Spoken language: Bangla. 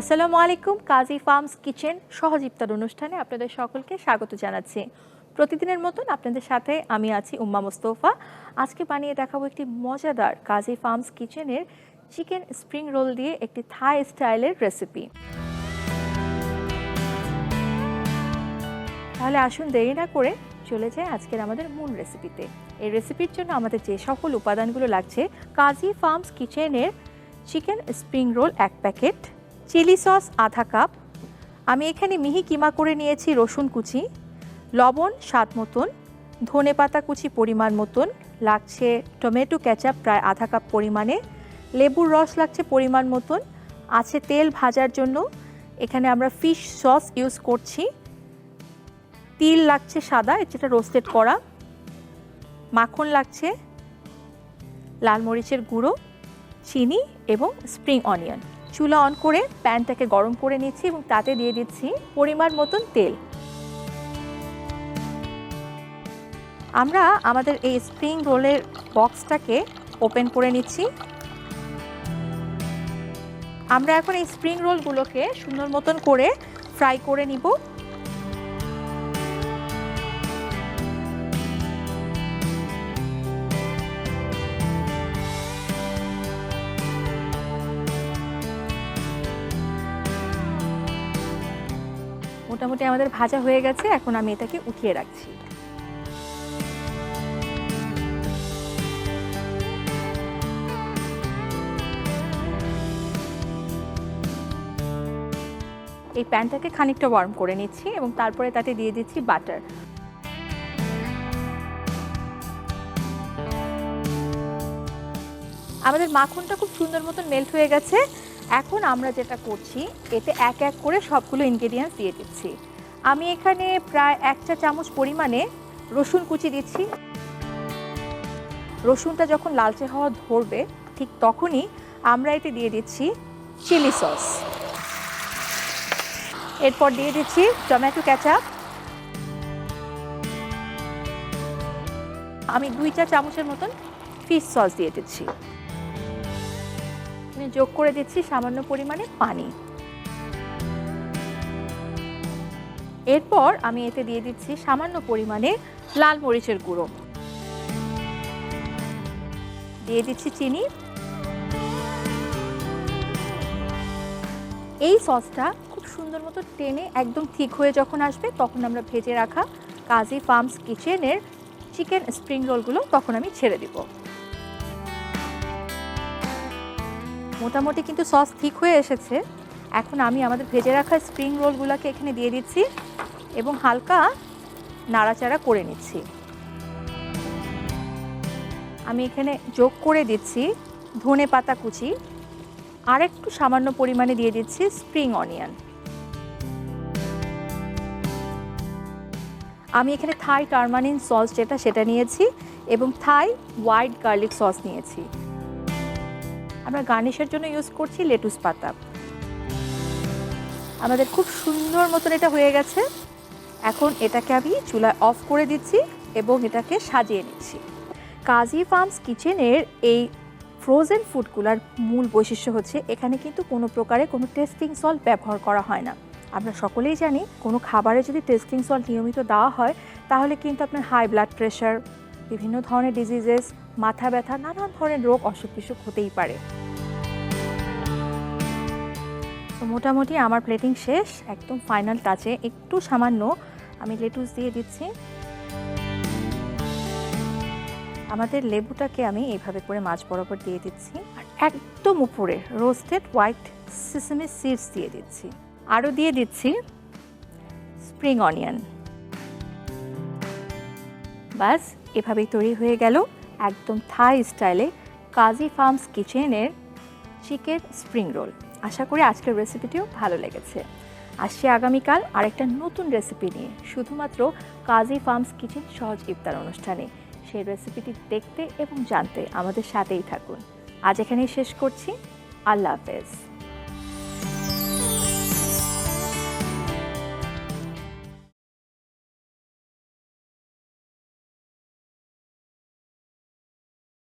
আসসালামু আলাইকুম, কাজী ফার্মস কিচেন সহজ ইফতার অনুষ্ঠানে আপনাদের সকলকে স্বাগত জানাচ্ছি। প্রতিদিনের মতন আপনাদের সাথে আমি আছি উম্মা মোস্তফা। আজকে বানিয়ে দেখাবো একটি মজাদার কাজী ফার্মস কিচেনের চিকেন স্প্রিং রোল দিয়ে একটি থাই স্টাইলের রেসিপি। তাহলে আসুন দেরি না করে চলে যায় আজকের আমাদের মূল রেসিপিতে। এই রেসিপির জন্য আমাদের যে সকল উপাদানগুলো লাগছে, কাজী ফার্মস কিচেনের চিকেন স্প্রিং রোল এক প্যাকেট চিলি সস আধা কাপ। আমি এখানে মিহি কিমা করে নিয়েছি রসুন কুচি, লবণ স্বাদ মতন, ধনে পাতা কুচি পরিমাণ মতন, লাগছে টমেটো ক্যাচাপ প্রায় আধা কাপ পরিমাণে, লেবুর রস লাগছে পরিমাণ মতন, আছে তেল ভাজার জন্য, এখানে আমরা ফিশ সস ইউজ করছি। তিল লাগছে সাদা যেটা রোস্টেড করা। মাখন লাগছে লাল মরিচের গুঁড়ো, চিনি এবং স্প্রিং অনিয়ন। চুলা অন করে প্যানটাকে গরম করে নিচ্ছি এবং তাতে দিয়ে দিচ্ছি পরিমাণ মতন তেল। আমরা আমাদের এই স্প্রিং রোলের বক্সটাকে ওপেন করে নিচ্ছি। আমরা এখন এই স্প্রিং রোলগুলোকে সুন্দর মতন করে ফ্রাই করে নিব। মোটামুটি আমাদের ভাজা হয়ে গেছে, এখন আমি এটাকে উঠিয়ে রাখছি। এই প্যানটাকে খানিকটা ওয়ার্ম করে নিচ্ছি এবং তারপরে তাতে দিয়ে দিচ্ছি বাটার আমাদের মাখনটা খুব সুন্দর মতন মেল্ট হয়ে গেছে। এখন আমরা যেটা করছি, এতে এক এক করে সবগুলো ইনগ্রেডিয়েন্টস দিয়ে দিচ্ছি। আমি এখানে প্রায় এক চা চামচ পরিমাণে রসুন কুচি দিচ্ছি। রসুনটা যখন লালচে হওয়া ধরবে, ঠিক তখনই আমরা এতে দিয়ে দিচ্ছি চিলি সস এরপর দিয়ে দিচ্ছি টমেটো ক্যাচাপ আমি দুই চা চামচের মতন ফিশ সস দিয়ে দিচ্ছি। যোগ করে দিচ্ছি সামান্য পরিমাণে পানি। এরপর আমি এতে দিয়ে দিচ্ছি সামান্য পরিমাণে লাল মরিচের গুঁড়ো। দিয়ে দিচ্ছি চিনি। এই সসটা খুব সুন্দর মতো টেনে একদম ঠিক হয়ে যখন আসবে তখন আমরা ভেজে রাখা কাজী ফার্মস কিচেনের চিকেন স্প্রিং রোলগুলো তখন আমি ছেড়ে দিব। মোটামুটি কিন্তু সস ঠিক হয়ে এসেছে। এখন আমি আমাদের ভেজে রাখা স্প্রিং রোলগুলোকে এখানে দিয়ে দিচ্ছি এবং হালকা নাড়াচাড়া করে নিচ্ছি। আমি এখানে যোগ করে দিচ্ছি ধনে পাতা কুচি। আর একটু সামান্য পরিমাণে দিয়ে দিচ্ছি স্প্রিং অনিয়ন আমি এখানে থাই টার্মানিন সস যেটা সেটা নিয়েছি এবং থাই হোয়াইট গার্লিক সস নিয়েছি। আমরা গার্নিশের জন্য ইউজ করছি লেটুস পাতা। আমাদের খুব সুন্দর মতন এটা হয়ে গেছে। এখন এটাকে আমি চুলায় অফ করে দিচ্ছি এবং এটাকে সাজিয়ে নিচ্ছি। কাজী ফার্মস কিচেনের এই ফ্রোজেন ফুডগুলোর মূল বৈশিষ্ট্য হচ্ছে, এখানে কিন্তু কোনো প্রকারে কোনো টেস্টিং সল্ট ব্যবহার করা হয় না। আমরা সকলেই জানি, কোনো খাবারে যদি টেস্টিং সল্ট নিয়মিত দেওয়া হয়, তাহলে কিন্তু আপনার হাই ব্লাড প্রেশার বিভিন্ন ধরনের ডিজিজেস মাথা ব্যথা, নানান ধরনের রোগ, অসুখ বিসুখ হতেই পারে। তো মোটামুটি আমার প্লেটিং শেষ, একদম ফাইনাল টাচে একটু সামান্য আমি লেটুস দিয়ে দিচ্ছি। আমাদের লেবুটাকে আমি এইভাবে করে মাছ বরাবর দিয়ে দিচ্ছি আর একদম উপরে রোস্টেড হোয়াইট সিসমি সিডস দিয়ে দিচ্ছি। আরও দিয়ে দিচ্ছি স্প্রিং অনিয়ন বাস এভাবেই তৈরি হয়ে গেল। একদম থাই স্টাইলে কাজী ফার্মস কিচেনের চিকেন স্প্রিং রোল। আশা করি আজকের রেসিপিটিও ভালো লেগেছে। আসছি আগামীকাল আরেকটা নতুন রেসিপি নিয়ে, শুধুমাত্র কাজী ফার্মস কিচেন সহজ ইফতার অনুষ্ঠানে। সেই রেসিপিটি দেখতে এবং জানতে আমাদের সাথেই থাকুন। আজ এখানেই শেষ করছি। আল্লাহ হাফেজ।